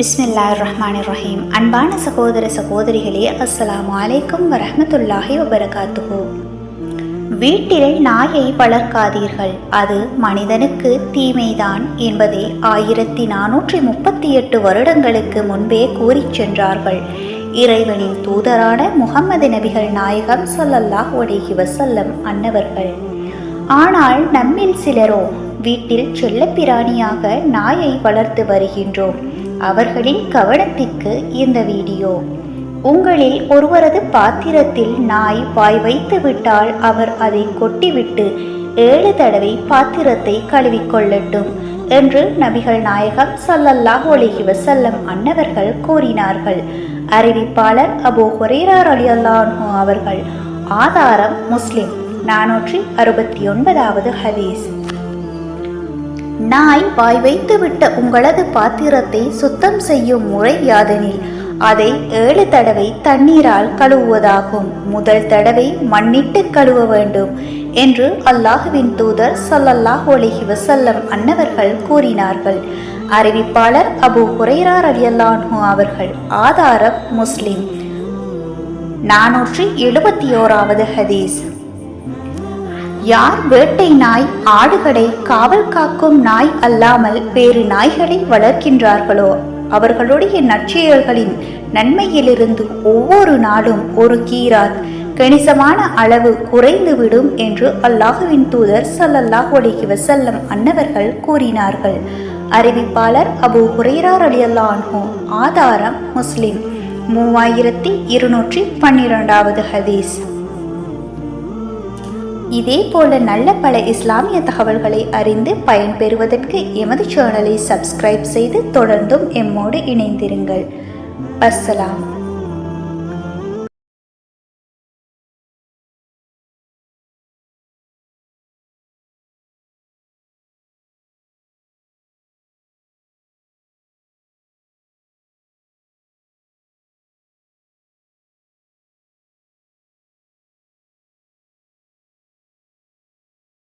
பிஸ்மில்லா ரஹ்மான் ரஹீம் அன்பான சகோதர சகோதரிகளே அஸ்ஸலாமு அலைக்கும் வரமத்துல்லாஹி வபரகாத்துஹு. வீட்டில் நாயை வளர்க்காதீர்கள். அது மனிதனுக்கு தீமைதான் என்பதை ஆயிரத்தி நானூற்றி முப்பத்தி எட்டு வருடங்களுக்கு முன்பே கூறிச் சென்றார்கள். இறைவனின் தூதரான முகம்மது நபிகள் நாயகம் சொல்லல்லாஹ் ஒடேகி வசல்லம் அன்னவர்கள். ஆனால் நம்மில் சிலரோ வீட்டில் செல்லப்பிராணியாக நாயை வளர்த்து வருகின்றோம். அவர்களின் கவனத்திற்கு இந்த வீடியோ. உங்களில் ஒருவரது பாத்திரத்தில் நாய் வாய் வைத்து விட்டால் அவர் அதை கொட்டிவிட்டு ஏழு தடவை பாத்திரத்தை கழுவிக்கொள்ளட்டும் என்று நபிகள் நாயகம் சல்லல்லாஹ் ஒலிஹி வசல்லம் அன்னவர்கள் கூறினார்கள். அறிவிப்பாளர் அபூ ஹுரைரா ரலியல்லாஹு அவர்கள் ஆதாரம் முஸ்லிம். நானூற்றி அறுபத்தி ஒன்பதாவது ஹதீஸ். நாய் வாய் வைத்துவிட்ட உங்களது பாத்திரத்தை சுத்தம் செய்யும் முறை யாதெனில் அதை ஏழு தடவை தண்ணீரால் கழுவுவதாகும். முதல் தடவை மண்ணிட்டு கழுவ வேண்டும் என்று அல்லாஹுவின் தூதர் சல்லல்லாஹ் ஒலிஹி வசல்லம் அன்னவர்கள் கூறினார்கள். அறிவிப்பாளர் அபு குரைரார் ரலியல்லாஹு அவர்கள் ஆதாரம் முஸ்லிம். நானூற்றி எழுபத்தி ஓராவது ஹதீஸ். யார் வேட்டை நாய் ஆடுகளை காவல் காக்கும் நாய் அல்லாமல் வேறு நாய்களை வளர்க்கின்றார்களோ? அவர்களுடைய நற்செயல்களின் நன்மையிலிருந்து ஒவ்வொரு நாளும் ஒரு கீராத் கணிசமான அளவு குறைந்துவிடும் என்று அல்லாஹுவின் தூதர் சல்லல்லாஹ் அலைஹி வசல்லம் அன்னவர்கள் கூறினார்கள். அறிவிப்பாளர் அபு அபூ அலி ரலியல்லாஹு ஆதாரம் முஸ்லிம். மூவாயிரத்தி இருநூற்றி பன்னிரெண்டாவது ஹதீஸ். இதே போல நல்ல பல இஸ்லாமிய தகவல்களை அறிந்து பயன்பெறுவதற்கு எமது சேனலை சப்ஸ்கிரைப் செய்து தொடர்ந்தும் எம்மோடு இணைந்திருங்கள். அஸ்ஸலாம்